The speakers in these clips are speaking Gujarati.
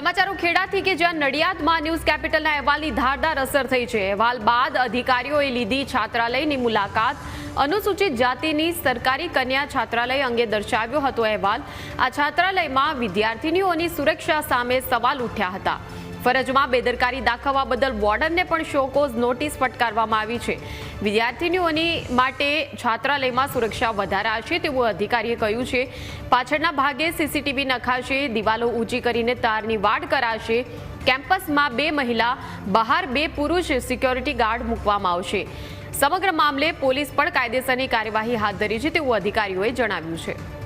સમાચારો ખેડાથી કે જ્યાં નડિયાદમાં ન્યૂઝ કેપિટલના અહેવાલની ધારદાર અસર થઈ છે. અહેવાલ બાદ અધિકારીઓએ લીધી છાત્રાલયની મુલાકાત. અનુસૂચિત જાતિની સરકારી કન્યા છાત્રાલય અંગે દર્શાવ્યો હતો અહેવાલ. આ છાત્રાલયમાં વિદ્યાર્થીનીઓની સુરક્ષા સામે સવાલ ઉઠ્યા હતા. ફરજમાં બેદરકારી દાખવવા બદલ વોર્ડનને પણ શોકોઝ નોટિસ ફટકારવામાં આવી છે. વિદ્યાર્થીનીઓની માટે છાત્રાલયમાં સુરક્ષા વધારાશે તેવું અધિકારીએ કહ્યું છે. પાછળના ભાગે સીસીટીવી નખાશે, દિવાલો ઊંચી કરીને તારની વાડ કરાશે. કેમ્પસમાં બે મહિલા, બહાર બે પુરુષ સિક્યોરિટી ગાર્ડ મૂકવામાં આવશે. સમગ્ર મામલે પોલીસ પણ કાયદેસરની કાર્યવાહી હાથ ધરી છે તેવું અધિકારીઓએ જણાવ્યું છે.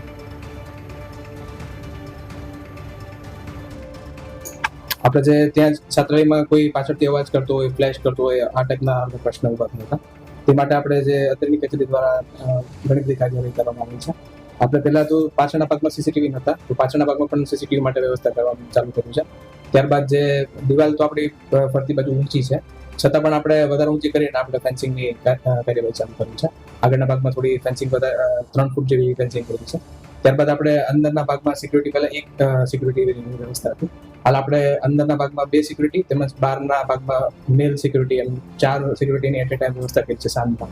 આપણે જે ત્યાં છાત્રાલયમાં કોઈ પાછળથી અવાજ કરતો હોય ફ્લેશ કરતો હોય આ ટાઈપના પ્રશ્ન ઊભા થયા હતા. તે માટે આપણે જે અત્યારની કચેરી દ્વારા ઘણી બધી કાર્યવાહી કરવામાં આવી છે. આપણે પહેલા તો પાછળના ભાગમાં સીસીટીવી નહોતા, તો પાછળના ભાગમાં પણ સીસીટીવી માટે વ્યવસ્થા કરવાનું ચાલુ કર્યું છે. ત્યારબાદ જે દિવાલ તો આપણી ફરતી બાજુ ઊંચી છે. છતાં પણ આપણે વધારે ઊંચી કરીને આપણે ફેન્સિંગની કાર્યવાહી ચાલુ કરી છે. આગળના ભાગમાં થોડી ફેન્સિંગ વધારે ત્રણ ફૂટ જેવી ફેન્સિંગ કરી છે. ત્યારબાદ આપણે અંદરના ભાગમાં સિક્યુરિટી પહેલા એક સિક્યુરિટી વ્યવસ્થા હતી. હાલ આપણે અંદરના ભાગમાં બે સિક્યુરિટી તેમજ બહારના ભાગમાં મેલ સિક્યુરિટી એમ ચાર સિક્યુરિટીની એટ એ ટાઈમ વ્યવસ્થા કરી છે સાંજ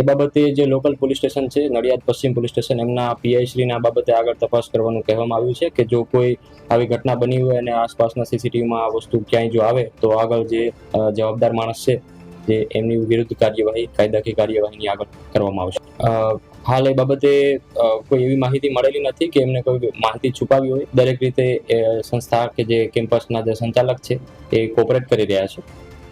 એ બાબતે જે લોકલ પોલીસ સ્ટેશન છે, નડિયાદ પશ્ચિમ પોલીસ સ્ટેશન એમના પીઆઈશ્રીને આ બાબતે આગળ તપાસ કરવાનું કહેવામાં આવ્યું છે કે જો કોઈ આવી ઘટના બની હોય અને આસપાસના સીસીટીવીમાં આ વસ્તુ ક્યાંય જો આવે, તો આગળ જે જવાબદાર માણસ છે, જે એમની વિરુદ્ધ કાર્યવાહી, કાયદાકીય કાર્યવાહીની આગળ કરવામાં આવશે. હાલ એ બાબતે કોઈ એવી માહિતી મળેલી નથી કે એમને કોઈ માહિતી છુપાવી હોય. દરેક રીતે સંસ્થા કે જે કેમ્પસના જે સંચાલક છે એ કોપરેટ કરી રહ્યા છે.